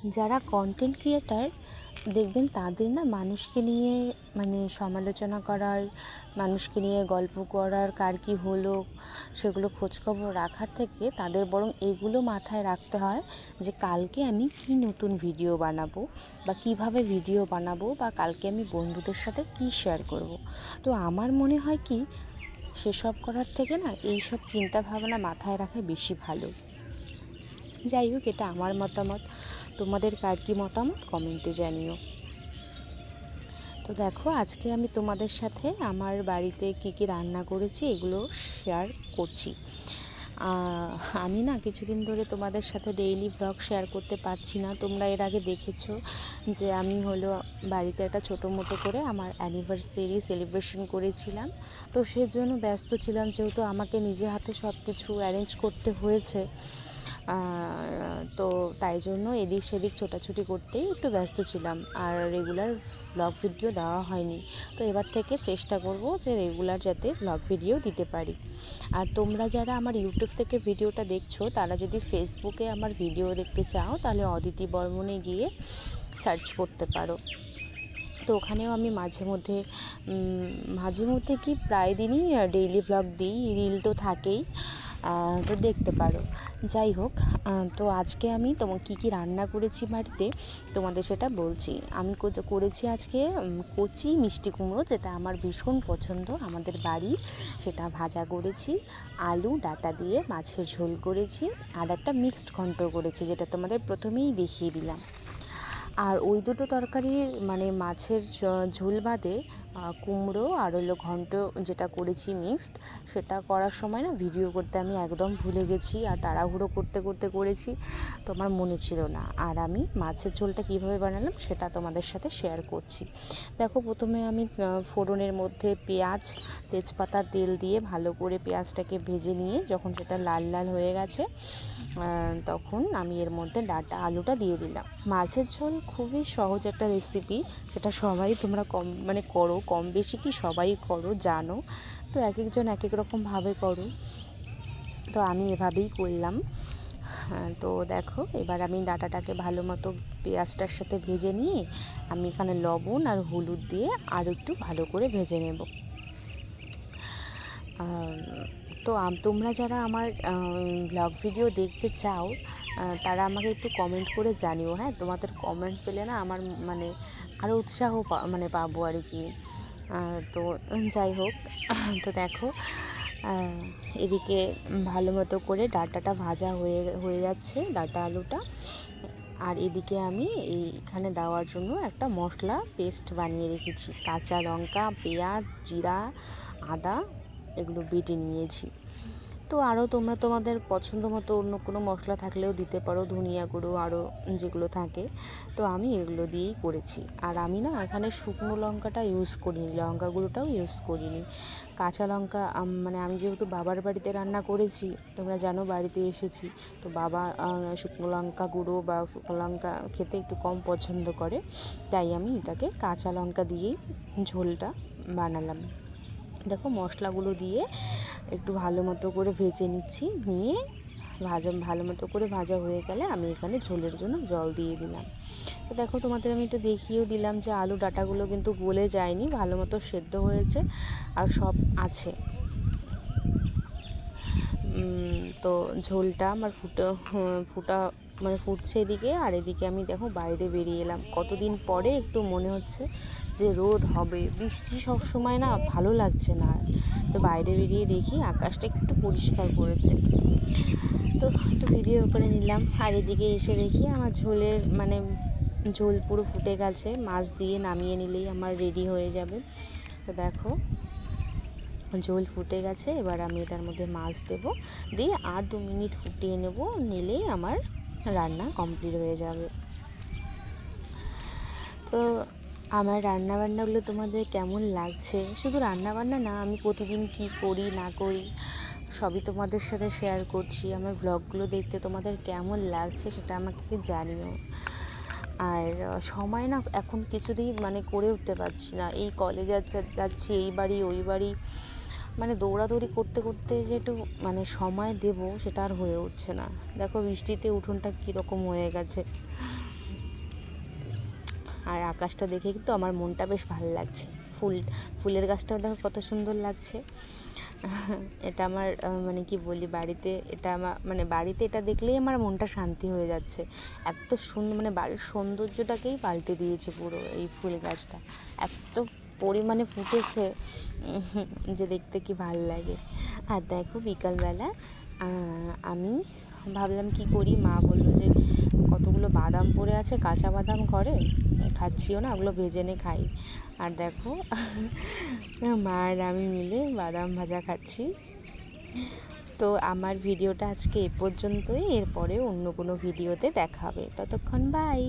যারা content creator দেখবেন তাদের না মানুষকে নিয়ে মানে সমালোচনা করার, মানুষকে নিয়ে গল্প করার, কার কী হলো, সেগুলো খোঁজখবর রাখার থেকে তাদের বরং এগুলো মাথায় রাখতে হয় যে কালকে আমি কী নতুন ভিডিও বানাবো বা কীভাবে ভিডিও বানাবো বা কালকে আমি বন্ধুদের সাথে কী শেয়ার করব। তো আমার মনে হয় কি, সেসব করার থেকে না এইসব চিন্তা ভাবনা মাথায় রাখা বেশি ভালো যাই হোক, এটা আমার মতামত তোমাদের কার কী মতামত? কমেন্টে জানিও। তো দেখো, আজকে আমি তোমাদের সাথে আমার বাড়িতে কি কি রান্না করেছি এগুলো শেয়ার করছি। আমি না কিছুদিন ধরে তোমাদের সাথে ডেইলি ব্লগ শেয়ার করতে পারছি না। তোমরা এর আগে দেখেছ যে আমি হলো বাড়িতে একটা ছোটো মোটো করে আমার অ্যানিভার্সারি সেলিব্রেশন করেছিলাম। তো সেজন্য ব্যস্ত ছিলাম, যেহেতু আমাকে নিজে হাতে সব কিছু অ্যারেঞ্জ করতে হয়েছে। তো তাই জন্য এদিক সেদিক ছোটাছুটি করতেই একটু ব্যস্ত ছিলাম। আর রেগুলার ব্লগ ভিডিও দেওয়া হয়নি। তো এবার থেকে চেষ্টা করব যে রেগুলার যাতে ব্লগ ভিডিও দিতে পারি। আর তোমরা যারা আমার ইউটিউব থেকে ভিডিওটা দেখছ, তারা যদি ফেসবুকে আমার ভিডিও দেখতে চাও, তাহলে অদিতি বর্মনে গিয়ে সার্চ করতে পারো। তো ওখানেও আমি মাঝে মধ্যে মাঝে মধ্যে কি প্রায় দিনই ডেইলি ব্লগ দিই। রিল তো থাকেই। তো দেখতে পারো। যাই হোক তো আজকে আমি তোমার কী কী রান্না করেছি বাড়িতে তোমাদের সেটা বলছি। আমি করেছি আজকে কচি মিষ্টি কুমড়ো, যেটা আমার ভীষণ পছন্দ, আমাদের বাড়ি সেটা ভাজা করেছি। আলু, ডাটা দিয়ে মাছের ঝোল করেছি, আর একটা মিক্সড ঘন্ট করেছি, যেটা তোমাদের প্রথমেই দেখিয়ে দিলাম। আর ওই দুটো তরকারির মানে মাছের ঝোল বাদে কুমড়ো আর হলো ঘন্ট যেটা করেছি মিক্সড সেটা করার সময় না ভিডিও করতে আমি একদম ভুলে গেছি আর তাড়াহুড়ো করতে করতে করেছি। তো আমার মনে ছিল না। আর আমি মাছের ঝোলটা কীভাবে বানালাম সেটা তোমাদের সাথে শেয়ার করছি। দেখো প্রথমে আমি ফোড়নের মধ্যে পেঁয়াজ, তেজপাতা, তেল দিয়ে ভালো করে পেঁয়াজটাকে ভেজে নিয়ে যখন সেটা লাল লাল হয়ে গেছে তখন আমি এর মধ্যে ডাটা, আলুটা দিয়ে দিলাম। মাছের ঝোল খুবই সহজ একটা রেসিপি সেটা সবাই তোমরা কম মানে করো কম বেশি কি সবাই করো জানো। তো এক একজন এক এক রকমভাবে করো। তো আমি এভাবেই করলাম। হ্যাঁ, তো দেখো এবার আমি ডাটাটাকে ভালো মতো পেঁয়াজটার সাথে ভেজে নিয়ে আমি এখানে লবণ আর হলুদ দিয়ে আর একটু ভালো করে ভেজে নেব। তো তোমরা যারা আমার ব্লগ ভিডিও দেখতে চাও তারা আমাকে একটু কমেন্ট করে জানিও হ্যাঁ? তোমাদের কমেন্ট পেলে না আমার মানে আরও উৎসাহ মানে পাবো আর কি। তো যাই হোক, তো দেখো এদিকে ভালো মতো করে ডাটাটা ভাজা হয়ে হয়ে যাচ্ছে, ডাটা আলুটা। আর এদিকে আমি এইখানে দেওয়ার জন্য একটা মশলা পেস্ট বানিয়ে রেখেছি। কাঁচা লঙ্কা, পেঁয়াজ, জিরা, আদা, এগুলো বেটে নিয়েছি। তো আরও তোমরা তোমাদের পছন্দ মতো অন্য কোনো মশলা থাকলেও দিতে পারো, ধনিয়া গুঁড়ো আরও যেগুলো থাকে। তো আমি এগুলো দিয়েই করেছি। আর আমি না এখানে শুকনো লঙ্কাটা ইউজ করিনি লঙ্কা গুঁড়োটাও ইউজ করিনি। কাঁচা লঙ্কা মানে আমি যেহেতু বাবার বাড়িতে রান্না করেছি, তোমরা জানো বাড়িতে এসেছি, তো বাবা শুকনো লঙ্কা গুঁড়ো বা লঙ্কা খেতে একটু কম পছন্দ করে, তাই আমি এটাকে কাঁচা লঙ্কা দিয়েই ঝোলটা বানালাম। দেখো মশলাগুলো দিয়ে একটু ভালো মতো করে ভেজে নিচ্ছি। নিয়ে ভাজা, ভালো মতো করে ভাজা হয়ে গেলে আমি এখানে ঝোলের জন্য জল দিয়ে দিলাম। তো দেখো, তোমাদের আমি একটু দেখিয়েও দিলাম যে আলু ডাটাগুলো কিন্তু গলে যায়নি, ভালো মতো সেদ্ধ হয়েছে আর সব আছে। তো ঝোলটা আমার ফুটো, ফুটা মানে ফুটছে এদিকে। আর এদিকে আমি দেখো বাইরে বেরিয়ে এলাম। কতদিন পরে একটু মনে হচ্ছে যে রোদ হবে। বৃষ্টি সব সময় না ভালো লাগছে না আর। তো বাইরে বেরিয়ে দেখি আকাশটা একটু পরিষ্কার করেছে। তো একটু ভিডিও করে নিলাম। আর এদিকে এসে দেখি আমার ঝোলের মানে ঝোল পুরো ফুটে গেছে। মাছ দিয়ে নামিয়ে নিলেই আমার রেডি হয়ে যাবে। তো দেখো ঝোল ফুটে গেছে, এবার আমি এটার মধ্যে মাছ দেব। দিয়ে আর দু মিনিট ফুটিয়ে নেব নিলেই আমার রান্না কমপ্লিট হয়ে যাবে। তো আমার রান্নাবান্নাগুলো তোমাদের কেমন লাগছে? শুধু রান্নাবান্না না, আমি প্রতিদিন কি করি, না করি, সবই তোমাদের সাথে শেয়ার করছি। আমার ব্লগগুলো দেখতে তোমাদের কেমন লাগছে সেটা আমাকে জানিও। আর সময় না এখন কিছুতেই মানে করে উঠতে পারছি না। এই কলেজে যাচ্ছি, এই বাড়ি, ওই বাড়ি মানে দৌড়াদৌড়ি করতে করতে যে একটু মানে সময় দেব সেটা আর হয়ে উঠছে না। দেখো বৃষ্টিতে উঠোনটা কীরকম হয়ে গেছে। আর আকাশটা দেখে কিন্তু আমার মনটা বেশ ভালো লাগছে। ফুল, ফুলের গাছটাও দেখো কত সুন্দর লাগছে। এটা আমার মানে কি বলি, বাড়িতে এটা আমার মানে বাড়িতে এটা দেখলেই আমার মনটা শান্তি হয়ে যাচ্ছে। এত সুন্দর মানে বাড়ির সৌন্দর্যটাকেই পাল্টে দিয়েছে পুরো এই ফুল গাছটা। এত পরিমাণে ফুটেছে যে দেখতে কি ভালো লাগে। আর দেখো বিকালবেলা আমি ভাবলাম কি করি, মা বলল যে কতগুলো বাদাম পড়ে আছে কাঁচা বাদাম ঘরে? খাচ্ছিও না, ওগুলো ভেজে এনে খাই। আর দেখো, মা আর আমি মিলে বাদাম ভাজা খাচ্ছি। তো আমার ভিডিওটা আজকে এ পর্যন্তই, এরপরে অন্য কোনো ভিডিওতে দেখা হবে ততক্ষণ বাই